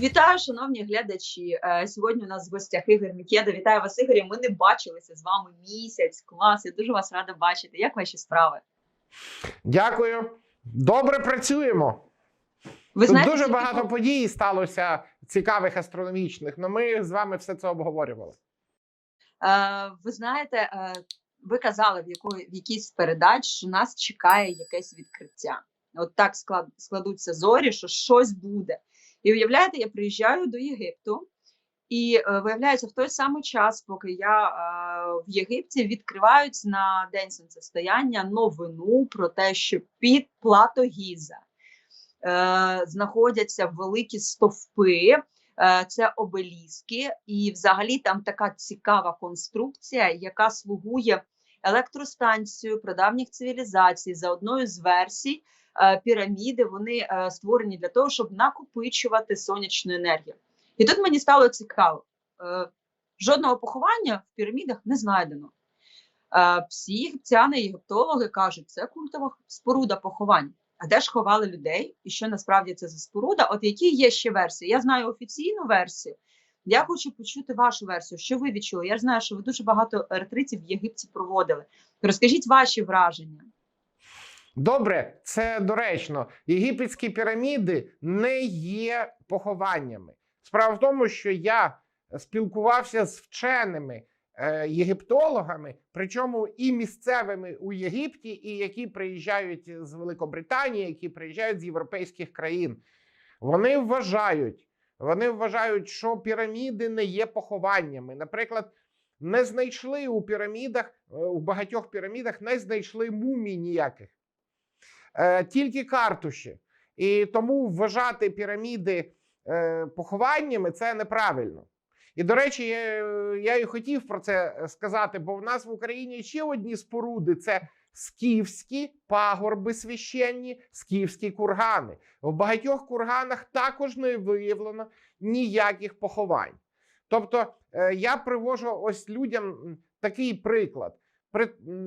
Вітаю, шановні глядачі. Е, Сьогодні у нас в гостях Ігор Мікеда. Вітаю вас, Ігорі. Ми не бачилися з вами місяць. Клас. Я дуже вас рада бачити. Як ваші справи? Дякую. Добре працюємо. Ви Тут дуже скільки багато подій сталося цікавих астрономічних. але ми з вами все це обговорювали. Е, ви знаєте, е, ви казали в якої в якійсь передач, що нас чекає якесь відкриття. От так склад, складуться зорі, що щось буде. І уявляєте, я приїжджаю до Єгипту, і е, виявляється, в той самий час, поки я е, в Єгипті відкривають на день сонцестояння новину про те, що під плато Гіза е, знаходяться великі стовпи, це обеліски, і взагалі там така цікава конструкція, яка слугує електростанцією прадавніх цивілізацій. За одною з версій, піраміди вони е, створені для того, щоб накопичувати сонячну енергію. І тут мені стало цікаво: е, жодного поховання в пірамідах не знайдено. Е, Всі єгиптяни, єгиптологи кажуть, це культова споруда поховань. А де ж ховали людей, і що насправді це за споруда? От які є ще версії? Я знаю офіційну версію. Я хочу почути вашу версію. Що ви відчули? Я знаю, що ви дуже багато ретритів в Єгипті проводили. Розкажіть ваші враження. Добре, це доречно. Єгипетські піраміди не є похованнями. Справа в тому, що я спілкувався з вченими е, єгиптологами, причому і місцевими у Єгипті, і які приїжджають з Великобританії, які приїжджають з європейських країн. Вони вважають, вони вважають, що піраміди не є похованнями. Наприклад, не знайшли у пірамідах, е, у багатьох пірамідах не знайшли мумій ніяких, тільки картуші. І тому вважати піраміди е, похованнями це неправильно. І, до речі, я, я і хотів про це сказати, бо в нас в Україні ще одні споруди: це скіфські пагорби священні, скіфські кургани. В багатьох курганах також не виявлено ніяких поховань. Тобто, е, я привожу ось людям такий приклад.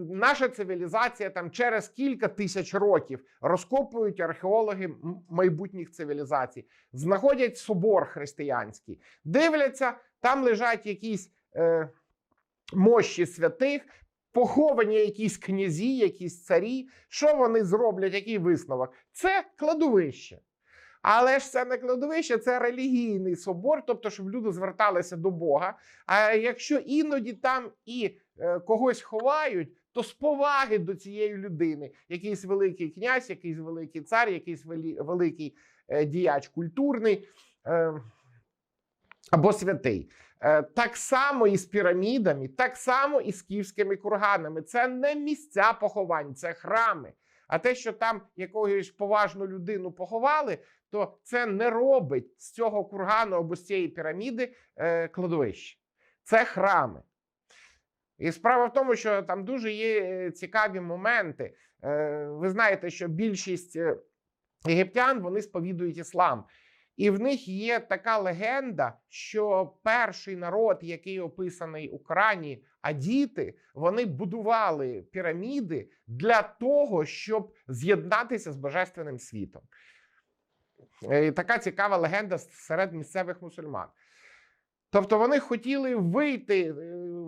Наша цивілізація там через кілька тисяч років розкопують археологи майбутніх цивілізацій, знаходять собор християнський, дивляться, там лежать якісь е, мощі святих, поховані якісь князі, якісь царі. Що вони зроблять? Який висновок? Це кладовище. Але ж це не кладовище, це релігійний собор, тобто, щоб люди зверталися до Бога. А якщо іноді там і е, когось ховають, то з поваги до цієї людини, якийсь великий князь, якийсь великий цар, якийсь великий е, діяч культурний е, або святий. Так само і з пірамідами, так само і з київськими курганами. Це не місця поховань, це храми. А те, що там якоюсь поважну людину поховали, то це не робить з цього кургану або з цієї піраміди е, кладовище. Це храми. І справа в тому, що там дуже є е, цікаві моменти. Е, ви знаєте, що більшість е, єгиптян вони сповідують іслам. І в них є така легенда, що перший народ, який описаний у Корані, адіти, вони будували піраміди для того, щоб з'єднатися з божественним світом. Е, Така цікава легенда серед місцевих мусульман. Тобто вони хотіли вийти е,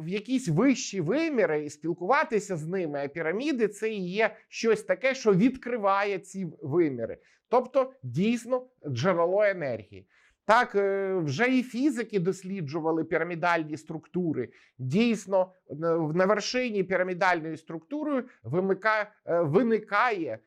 в якісь вищі виміри і спілкуватися з ними. А піраміди це і є щось таке, що відкриває ці виміри. Тобто, дійсно, джерело енергії. Так, е, вже і фізики досліджували пірамідальні структури. Дійсно, на- вершині пірамідальної структури вимика- е, виникає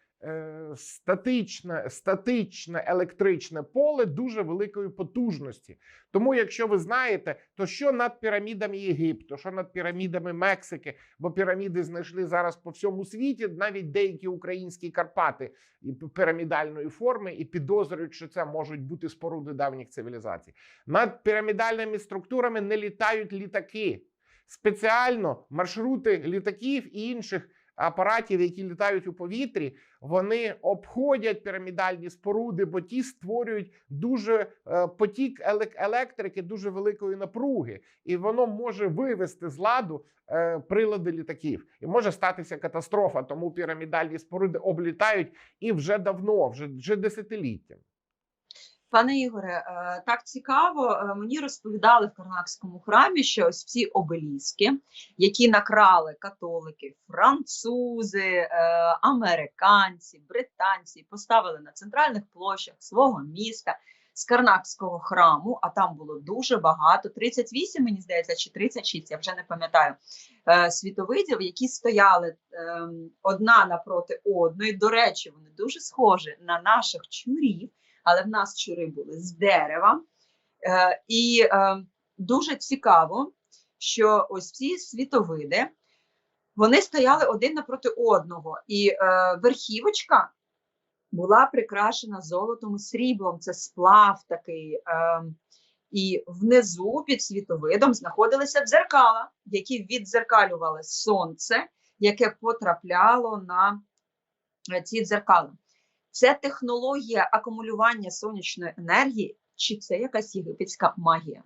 статичне, статичне електричне поле дуже великої потужності. Тому, якщо ви знаєте, то що над пірамідами Єгипту, що над пірамідами Мексики, бо піраміди знайшли зараз по всьому світі, навіть деякі українські Карпати пірамідальної форми, і підозрюють, що це можуть бути споруди давніх цивілізацій. Над пірамідальними структурами не літають літаки. Спеціально маршрути літаків і інших апаратів, які літають у повітрі, вони обходять пірамідальні споруди, бо ті створюють дуже е, потік елек- електрики дуже великої напруги, і воно може вивести з ладу е, прилади літаків. І може статися катастрофа. Тому пірамідальні споруди облітають і вже давно, вже, вже десятиліття. Пане Ігоре, е, так цікаво. Е, Мені розповідали в Карнакському храмі, що ось ці обеліски, які накрали католики, французи, е, американці, британці, поставили на центральних площах свого міста з Карнакського храму, а там було дуже багато 38, мені здається, чи 36, я вже не пам'ятаю, світовидів, які стояли ем, одна напроти одної. До речі, вони дуже схожі на наших чурів але в нас чури були з дерева. Е, і е, дуже цікаво, що ось ці світовиди вони стояли один напроти одного, і е, верхівочка була прикрашена золотом і сріблом. Це сплав такий. Е, і внизу під світовидом знаходилися дзеркала, які віддзеркалювали сонце, яке потрапляло на е, ці дзеркала. Це технологія акумулювання сонячної енергії, чи це якась єгипетська магія?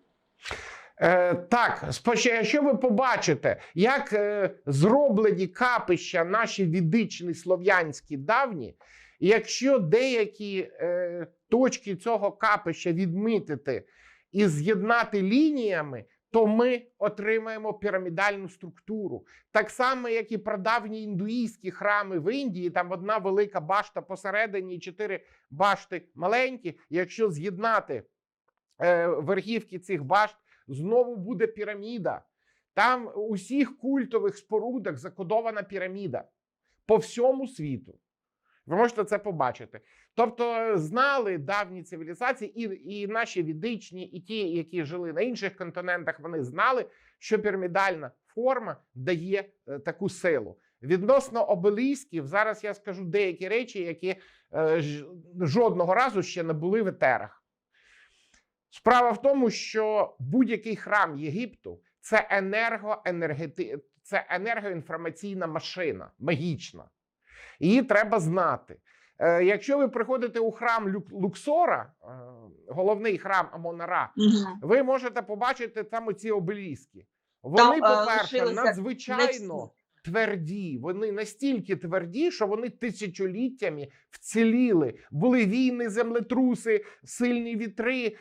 Е, так, якщо ви побачите, як е, зроблені капища наші відичні слов'янські давні, якщо деякі е, точки цього капища відмітити і з'єднати лініями, то ми отримаємо пірамідальну структуру. Так само, як і прадавні індуїзькі храми в Індії, там одна велика башта посередині, чотири башти маленькі. Якщо з'єднати е, верхівки цих башт, знову буде піраміда. Там у всіх культових спорудах закодована піраміда по всьому світу. Ви можете це побачити. Тобто знали давні цивілізації, і, і наші відичні, і ті, які жили на інших континентах, вони знали, що пірамідальна форма дає е, таку силу. Відносно обелісків, зараз я скажу деякі речі, які е, жодного разу ще не були в етерах. Справа в тому, що будь-який храм Єгипту це енергоенергети... це енергоінформаційна машина, магічна. Її треба знати. Е, Якщо ви приходите у храм Луксора, е, головний храм Амона-Ра, ви можете побачити там оці обеліски. Вони, е, по-перше, надзвичайно тверді. Вони настільки тверді, що вони тисячоліттями вціліли. Були війни, землетруси, сильні вітри,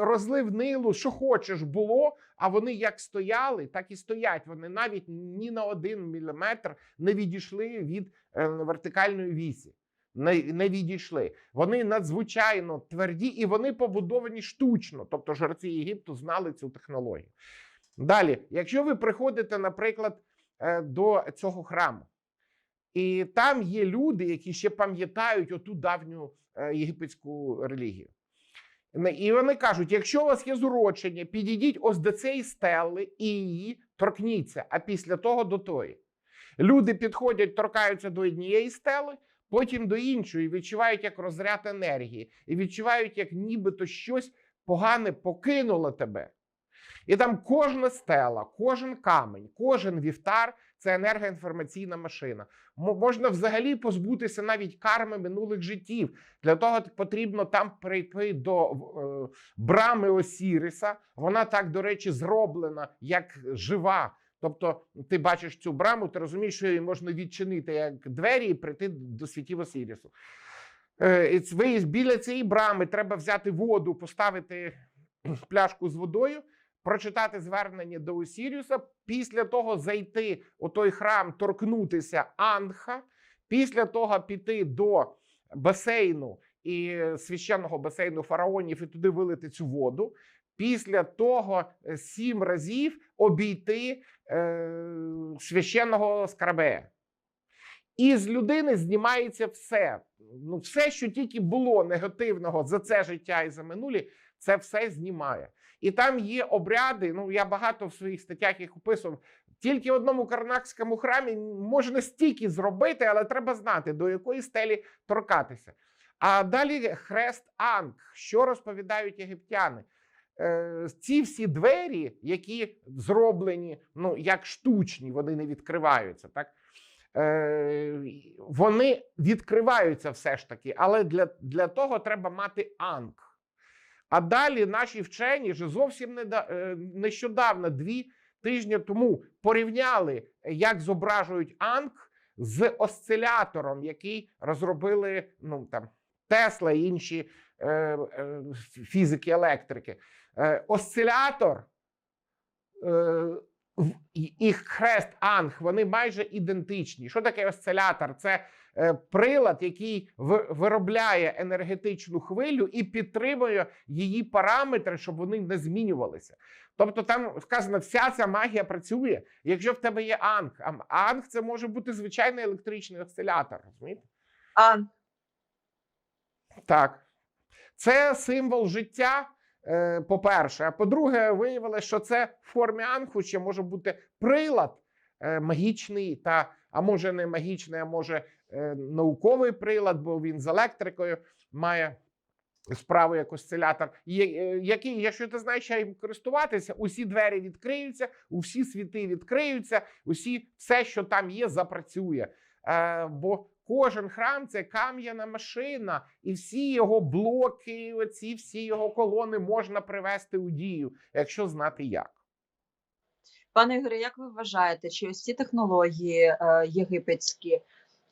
розлив Нилу, що хочеш було. А вони як стояли, так і стоять. Вони навіть ні на один міліметр не відійшли від вертикальної вісі. Не, не відійшли. Вони надзвичайно тверді і вони побудовані штучно. Тобто жерці Єгипту знали цю технологію. Далі, якщо ви приходите, наприклад, е, до цього храму, і там є люди, які ще пам'ятають оту давню е, єгипетську релігію. І вони кажуть: якщо у вас є зурочення, підійдіть ось до цієї стели і її торкніться, а після того до тої. Люди підходять, торкаються до однієї стели, потім до іншої, відчувають як розряд енергії, і відчувають, як нібито щось погане покинуло тебе. І там кожна стела, кожен камень, кожен вівтар це енергоінформаційна машина. Можна взагалі позбутися навіть карми минулих життів. Для того потрібно там прийти до е, брами Осіріса. Вона так, до речі, зроблена як жива. Тобто, ти бачиш цю браму, ти розумієш, що її можна відчинити як двері і прийти до світів Осірісу. Е, ви біля цієї брами треба взяти воду, поставити пляшку з водою, прочитати звернення до Осіріуса, після того зайти у той храм, торкнутися Анха, після того піти до басейну і священного басейну фараонів і туди вилити цю воду. Після того е, сім разів обійти е, священного скарабея. І з людини знімається все. Ну, все, що тільки було негативного за це життя і за минулі, це все знімає. І там є обряди. Ну я багато в своїх статтях їх описував. Тільки в одному карнакському храмі можна стільки зробити, але треба знати, до якої стелі торкатися. А далі хрест Анг. Що розповідають єгиптяни? Е, ці всі двері, які зроблені ну, як штучні, вони не відкриваються. Так? Е, вони відкриваються все ж таки, але для, для того треба мати анг. А далі наші вчені вже зовсім неда- е, нещодавно, дві тижні тому, порівняли, як зображують анг з осцилятором, який розробили ну, там, Тесла і інші е, е, фізики, електрики. Е, осцилятор е, і- і хрест Анг, вони майже ідентичні. Що таке осцилятор? Це е, прилад, який виробляє енергетичну хвилю і підтримує її параметри, щоб вони не змінювалися. Тобто там вказано, вся ця магія працює, якщо в тебе є анг. А анг це може бути звичайний електричний осцилятор. Розумієте? А Так. Це символ життя. Е, По-перше, а по-друге, виявилося, що це в формі анху ще може бути прилад е, магічний, та а може не магічний, а може е, науковий прилад, бо він з електрикою має справу як осцилятор. Який, якщо ти знаєш, як їм користуватися, усі двері відкриються, усі світи відкриються, усі все, що там є, запрацює. Бо кожен храм це кам'яна машина, і всі його блоки, оці всі його колони можна привести у дію, якщо знати як. Пане Ігоре, як ви вважаєте, чи ось ці технології е, єгипетські,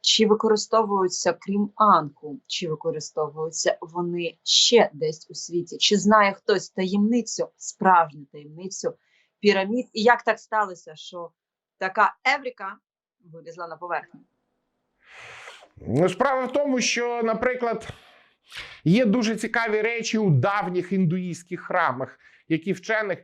чи використовуються крім Анку, чи використовуються вони ще десь у світі? Чи знає хтось таємницю, справжню таємницю пірамід? І як так сталося, що така Евріка вилізла на поверхню? Ну, Справа в тому, що, наприклад, є дуже цікаві речі у давніх індуїстських храмах, які вчених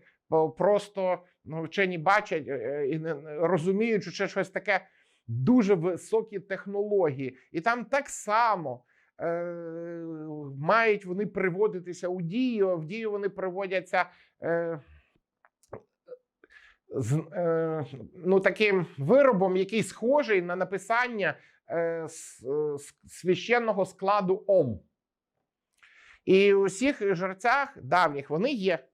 просто ну, вчені бачать е, е, і розуміють, що це щось таке дуже високі технології. І там так само е, мають вони приводитися у дію, а в дію вони приводяться. Е, з, е, ну, таким виробом, який схожий на написання е, е, священного складу Ом. І у всіх жерцях давніх вони є.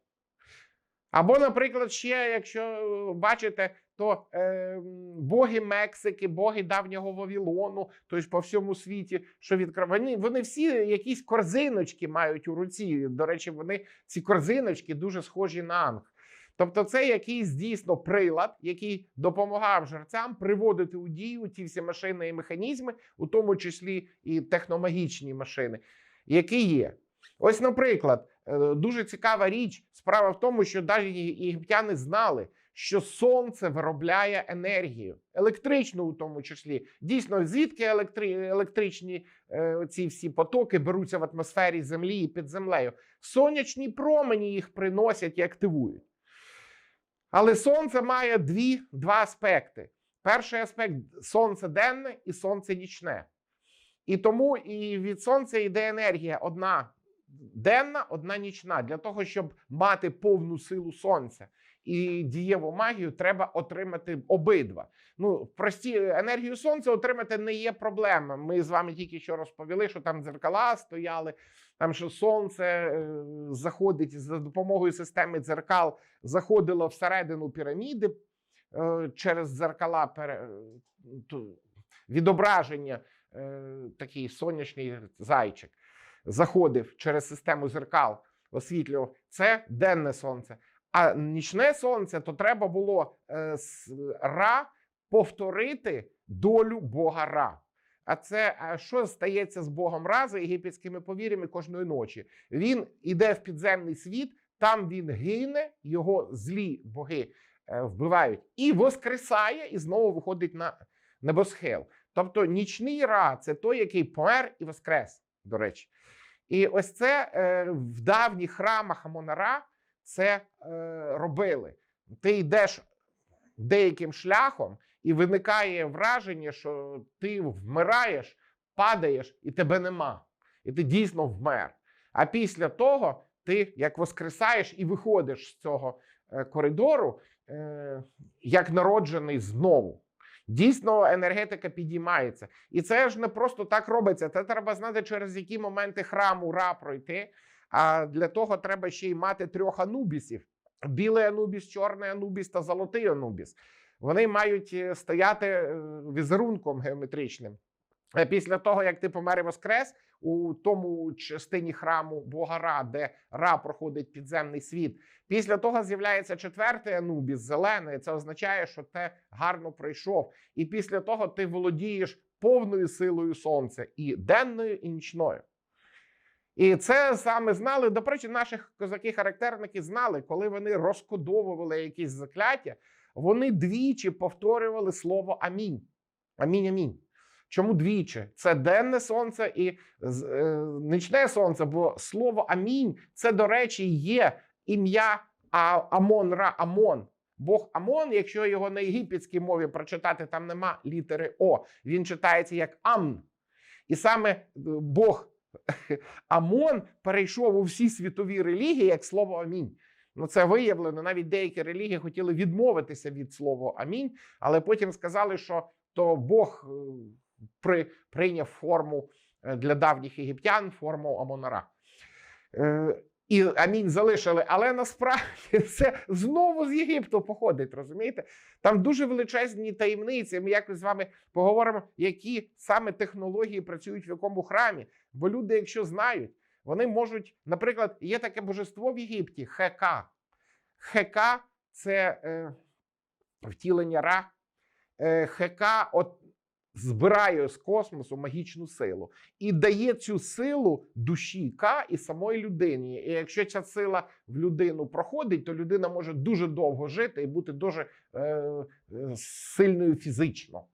Або, наприклад, ще, якщо е, бачите, то е, боги Мексики, боги давнього Вавилону, тобто по всьому світі, що відкрив, вони, вони всі якісь корзиночки мають у руці. До речі, вони ці корзиночки дуже схожі на анг. Тобто, це якийсь дійсно прилад, який допомагав жерцям приводити у дію ті всі машини і механізми, у тому числі і техномагічні машини, які є. Ось, наприклад, е, дуже цікава річ. Справа в тому, що навіть єгиптяни знали, що сонце виробляє енергію, електричну у тому числі. Дійсно, звідки електри... електричні е, ці всі потоки беруться в атмосфері Землі і під землею? Сонячні промені їх приносять і активують. Але сонце має дві, два аспекти. Перший аспект сонце денне і сонце нічне. І тому і від сонця йде енергія одна денна, одна нічна. Для того, щоб мати повну силу сонця і дієву магію, треба отримати обидва. Ну, прості енергію сонця отримати не є проблема. Ми з вами тільки що розповіли, що там дзеркала стояли, там що сонце е, заходить за допомогою системи дзеркал, заходило всередину піраміди е, через дзеркала пере, відображення, е, такий сонячний зайчик заходив через систему зеркал, освітлював. Це денне сонце. А нічне сонце то треба було е, с- Ра повторити долю Бога Ра. А це а що стається з Богом Ра за єгипетськими повір'ями кожної ночі? Він іде в підземний світ, там він гине, його злі боги е, вбивають і воскресає, і знову виходить на небосхил. Тобто нічний Ра це той, який помер і воскрес, до речі. І ось це е, в давніх храмах Амона-Ра це е, робили. Ти йдеш деяким шляхом, і виникає враження, що ти вмираєш, падаєш, і тебе нема. І ти дійсно вмер. А після того ти як воскресаєш і виходиш з цього е, коридору, е, як народжений знову. Дійсно, енергетика підіймається. І це ж не просто так робиться. Це треба знати, через які моменти храму Ра пройти. А для того треба ще й мати трьох анубісів: білий анубіс, чорний анубіс та золотий анубіс. Вони мають е, стояти е, візерунком геометричним. Е, Після того, як ти помер і воскрес, у тому частині храму Бога Ра, де Ра проходить підземний світ. Після того з'являється четвертий анубіс, зелений. Це означає, що ти гарно пройшов. І після того ти володієш повною силою сонця і денною, і нічною. І це саме знали. До речі, наші козаки-характерники знали, коли вони розкодовували якісь закляття, вони двічі повторювали слово амінь. Амінь, амінь. Чому двічі? Це денне сонце і е, нічне сонце, бо слово амінь це, до речі, є ім'я Амон Ра Амон. Бог Амон, якщо його на єгипетській мові прочитати, там нема літери О. Він читається як Ам. І саме е, Бог Амон перейшов у всі світові релігії як слово амінь. Ну, це виявлено. Навіть деякі релігії хотіли відмовитися від слова амінь, але потім сказали, що то Бог е, при, прийняв форму е, для давніх єгиптян, форму Амонара. І амінь залишили, але насправді це знову з Єгипту походить, розумієте? Там дуже величезні таємниці. Ми якось з вами поговоримо, які саме технології працюють в якому храмі. Бо люди, якщо знають, вони можуть, наприклад, є таке божество в Єгипті Хека. Хека це е, втілення Ра. Е, Хека от збирає з космосу магічну силу і дає цю силу душі Ка і самої людині. І якщо ця сила в людину проходить, то людина може дуже довго жити і бути дуже е, е, сильною фізично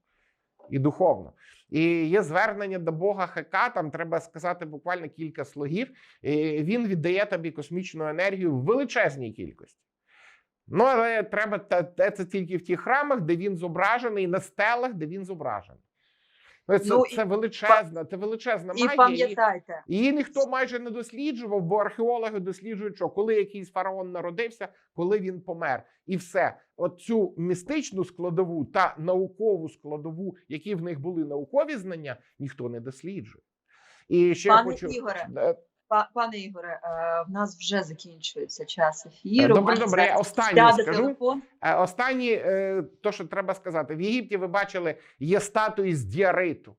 і духовно. І є звернення до Бога Хека, там треба сказати буквально кілька слогів. І він віддає тобі космічну енергію в величезній кількості. Ну, але треба це тільки в тих храмах, де він зображений, на стелах, де він зображений. Ну, Це, Ну, це величезна, це величезна І магія. пам'ятайте, Її ніхто майже не досліджував, бо археологи досліджують, що коли якийсь фараон народився, коли він помер, і все. Оцю містичну складову та наукову складову, які в них були наукові знання, ніхто не досліджує. І ще Пане я хочу Ігоре, Е, пане Ігоре, в нас вже закінчується час ефіру. Добре, Мені добре, я останнє скажу. телефон. Е, е, то, що треба сказати, в Єгипті ви бачили, є статуї з діариту.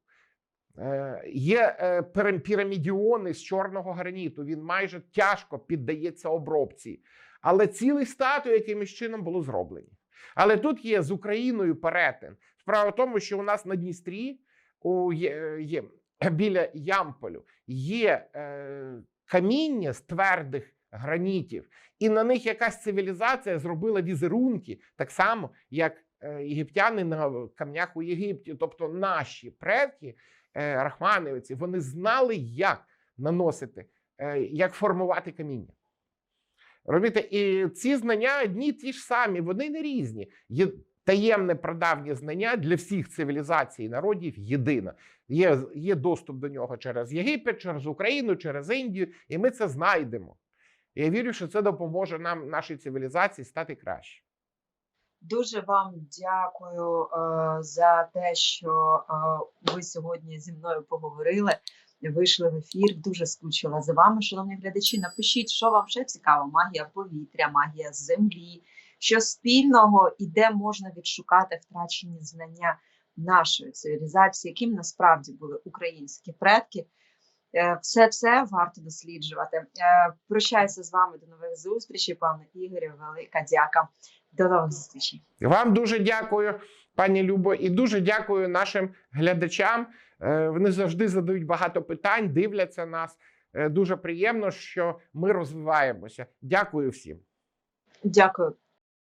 Е, Є пірамідіони з чорного граніту. Він майже тяжко піддається обробці. Але цілі статуї якимось чином було зроблені. Але тут є з Україною перетин. Справа в тому, що у нас на Дністрі у є, є біля Ямполю є е, каміння з твердих гранітів, і на них якась цивілізація зробила візерунки, так само, як е, єгиптяни на камнях у Єгипті. Тобто наші предки, е, рахманівці, вони знали, як наносити, е, як формувати каміння. Розумієте, і ці знання одні ті ж самі, вони не різні. Є таємне прадавнє знання для всіх цивілізацій і народів єдине. Є, є доступ до нього через Єгипет, через Україну, через Індію, і ми це знайдемо. Я вірю, що це допоможе нам, нашій цивілізації, стати краще. Дуже вам дякую е, за те, що е, ви сьогодні зі мною поговорили. Вийшли в ефір. Дуже скучила за вами, шановні глядачі. Напишіть, що вам ще цікаво: магія повітря, магія землі, що спільного і де можна відшукати втрачені знання нашої цивілізації, яким насправді були українські предки. Е, Все це варто досліджувати. Е, Прощаюся з вами до нових зустрічей, пане Ігорю. Велика дяка. До нових зустрічей. Вам дуже дякую, пані Любо, і дуже дякую нашим глядачам. Е, Вони завжди задають багато питань, дивляться нас. Дуже приємно, що ми розвиваємося. Дякую всім. Дякую.